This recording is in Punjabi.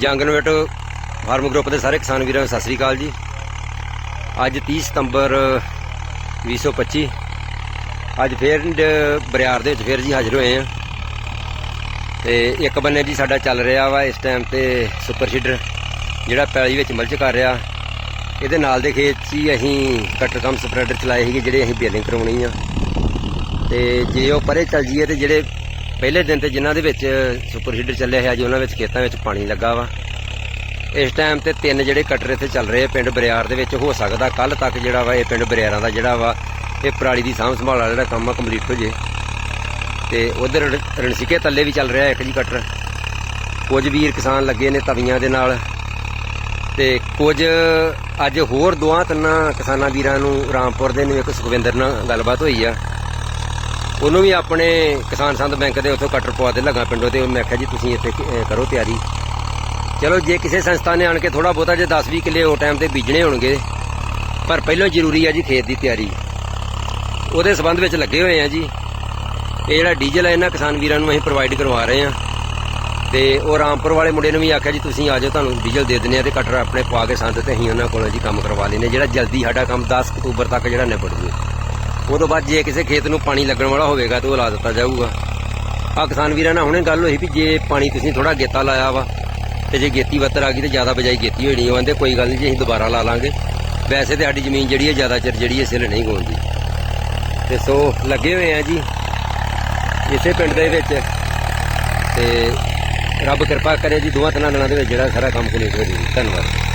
ਜੰਗਨਵੇਟ ਫਾਰਮ ਗਰੁੱਪ ਦੇ ਸਾਰੇ ਕਿਸਾਨ ਵੀਰਾਂ ਨੂੰ ਸਤਿ ਸ੍ਰੀ ਅਕਾਲ ਜੀ। ਅੱਜ 30 ਸਤੰਬਰ 2025 ਅੱਜ ਫੇਰ ਬਰਿਆਰ ਦੇ ਵਿੱਚ ਫੇਰ ਜੀ ਹਾਜ਼ਰ ਹੋਏ ਆ ਤੇ ਇੱਕ ਬੰਨੇ ਜੀ ਸਾਡਾ ਚੱਲ ਰਿਹਾ ਵਾ ਇਸ ਟਾਈਮ ਤੇ ਸੁਪਰ ਸੀਡਰ, ਜਿਹੜਾ ਪੈਲੀ ਵਿੱਚ ਮਲਚ ਕਰ ਰਿਹਾ। ਇਹਦੇ ਨਾਲ ਦੇ ਖੇਤ 'ਚ ਹੀ ਅਸੀਂ ਕਟਰ ਕਮ ਸਪਰੈਡਰ ਚਲਾਏ ਸੀਗੇ, ਜਿਹੜੇ ਅਸੀਂ ਬੇਲਿੰਗ ਕਰਵਾਉਣੀ ਆ। ਤੇ ਜੇ ਉਹ ਪਰੇ ਚੱਲ ਜੀਏ ਤੇ ਜਿਹੜੇ ਪਹਿਲੇ ਦਿਨ ਤੇ ਜਿਨ੍ਹਾਂ ਦੇ ਵਿੱਚ ਸੁਪਰ ਸੀਡਰ ਚੱਲਿਆ ਹੈ, ਅੱਜ ਉਹਨਾਂ ਵਿੱਚ ਖੇਤਾਂ ਵਿੱਚ ਪਾਣੀ ਲੱਗਾ ਵਾ। ਇਸ ਟਾਈਮ ਤੇ ਤਿੰਨ ਜਿਹੜੇ ਕਟਰ ਇੱਥੇ ਚੱਲ ਰਹੇ ਆ ਪਿੰਡ ਬਰਿਆਰ ਦੇ ਵਿੱਚ, ਹੋ ਸਕਦਾ ਕੱਲ ਤੱਕ ਜਿਹੜਾ ਵਾ ਇਹ ਪਿੰਡ ਬਰਿਆਰਾਂ ਦਾ ਜਿਹੜਾ ਵਾ, ਇਹ ਪਰਾਲੀ ਦੀ ਸਾਂਭ ਸੰਭਾਲ ਵਾਲਾ ਜਿਹੜਾ ਕੰਮ ਆ ਕੰਪਲੀਟ ਹੋ ਜੇ। ਤੇ ਉਧਰ ਰਣਸੀਕੇ ਤੱਲੇ ਵੀ ਚੱਲ ਰਿਹਾ ਇੱਕ ਜੀ ਕਟਰ। ਕੁਝ ਵੀਰ ਕਿਸਾਨ ਲੱਗੇ ਨੇ ਤਵੀਆਂ ਦੇ ਨਾਲ। ਤੇ ਕੁਝ ਅੱਜ ਹੋਰ ਦੋਹਾਂ ਤਿੰਨਾਂ ਕਿਸਾਨਾਂ ਵੀਰਾਂ ਨੂੰ ਰਾਮਪੁਰ ਦੇ ਨੂੰ ਇੱਕ ਸੁਖਵਿੰਦਰ ਨਾਲ ਗੱਲਬਾਤ ਹੋਈ ਆ। ਉਹਨੂੰ ਵੀ ਆਪਣੇ ਕਿਸਾਨ ਸੰਦ ਬੈਂਕ ਦੇ ਉੱਥੋਂ ਕਟਰ ਪਵਾ ਦੇ ਲੱਗਾ ਪਿੰਡੋਂ ਤੇ ਮੈਂ ਆਖਿਆ ਜੀ ਤੁਸੀਂ ਇੱਥੇ ਕਰੋ ਤਿਆਰੀ। ਚਲੋ ਜੇ ਕਿਸੇ ਸੰਸਥਾ ਨੇ ਆਣ ਕੇ ਥੋੜਾ ਬਹੁਤਾ ਜੇ 10-20 ਕਿੱਲੇ ਉਹ ਟਾਈਮ ਤੇ ਬੀਜਣੇ ਹੋਣਗੇ, ਪਰ ਪਹਿਲਾਂ ਜ਼ਰੂਰੀ ਆ ਜੀ ਖੇਤ ਦੀ ਤਿਆਰੀ। ਉਹਦੇ ਸਬੰਧ ਵਿੱਚ ਲੱਗੇ ਹੋਏ ਆ ਜੀ। ਇਹ ਜਿਹੜਾ ਡੀਜ਼ਲ ਹੈ ਇਹਨਾਂ ਕਿਸਾਨ ਵੀਰਾਂ ਨੂੰ ਅਸੀਂ ਪ੍ਰੋਵਾਈਡ ਕਰਵਾ ਰਹੇ ਆ। ਤੇ ਉਹ ਰਾਮਪੁਰ ਵਾਲੇ ਮੁੰਡੇ ਨੂੰ ਵੀ ਆਖਿਆ ਜੀ, ਤੁਸੀਂ ਆ ਜਾਓ, ਤੁਹਾਨੂੰ ਡੀਜ਼ਲ ਦੇ ਦਿੰਦੇ ਆ ਤੇ ਕਟਰ ਆਪਣੇ ਪਵਾ ਕੇ ਸੰਦ ਤੇ ਅਸੀਂ ਉਹਨਾਂ ਕੋਲੋਂ ਜੀ ਕੰਮ ਕਰਵਾ ਲੈਨੇ ਜਿਹੜਾ ਜਲਦੀ ਸਾਡਾ ਕੰਮ 10 ਅਕਤੂਬਰ ਤੱਕ ਜਿਹੜਾ ਨਿਬੜ ਜੂ ਉਹ ਤੋਂ ਬਾਅਦ ਜੇ ਕਿਸੇ ਖੇਤ ਨੂੰ ਪਾਣੀ ਲੱਗਣ ਵਾਲਾ ਹੋਵੇਗਾ ਤਾਂ ਉਹ ਲਾ ਦਿੱਤਾ ਜਾਊਗਾ। ਆ ਕਿਸਾਨ ਵੀਰਾਂ ਨਾਲ ਹੁਣੇ ਗੱਲ ਹੋਈ ਵੀ ਜੇ ਪਾਣੀ ਤੁਸੀਂ ਥੋੜਾ ਗੇਤਾ ਲਾਇਆ ਵਾ ਤੇ ਜੇ ਗੇਤੀ ਵੱਤਰ ਆ ਗਈ ਤੇ ਜ਼ਿਆਦਾ ਬਜਾਈ ਗੇਤੀ ਹੋਣੀ ਉਹ ਕਹਿੰਦੇ ਕੋਈ ਗੱਲ ਨਹੀਂ ਜੀ, ਅਸੀਂ ਦੁਬਾਰਾ ਲਾ ਲਾਂਗੇ। ਵੈਸੇ ਤੇ ਸਾਡੀ ਜ਼ਮੀਨ ਜਿਹੜੀ ਹੈ ਜ਼ਿਆਦਾ ਚਿਰ ਜਿਹੜੀ ਹੈ ਸਿਲ ਨਹੀਂ ਗੋਂਦੀ ਤੇ ਸੋ ਲੱਗੇ ਹੋਏ ਆ ਜੀ, ਇਸੇ ਪਿੰਡ ਦੇ ਵਿੱਚ। ਤੇ ਰੱਬ ਕਿਰਪਾ ਕਰੇ ਜੀ ਦੋਵਾਂ ਤਿੰਨਾਂ ਦਿਨਾਂ ਦੇ ਵਿੱਚ ਜਿਹੜਾ ਸਾਰਾ ਕੰਮ ਕੰਪਲੀਟ ਹੋ ਜੀ ਧੰਨਵਾਦ।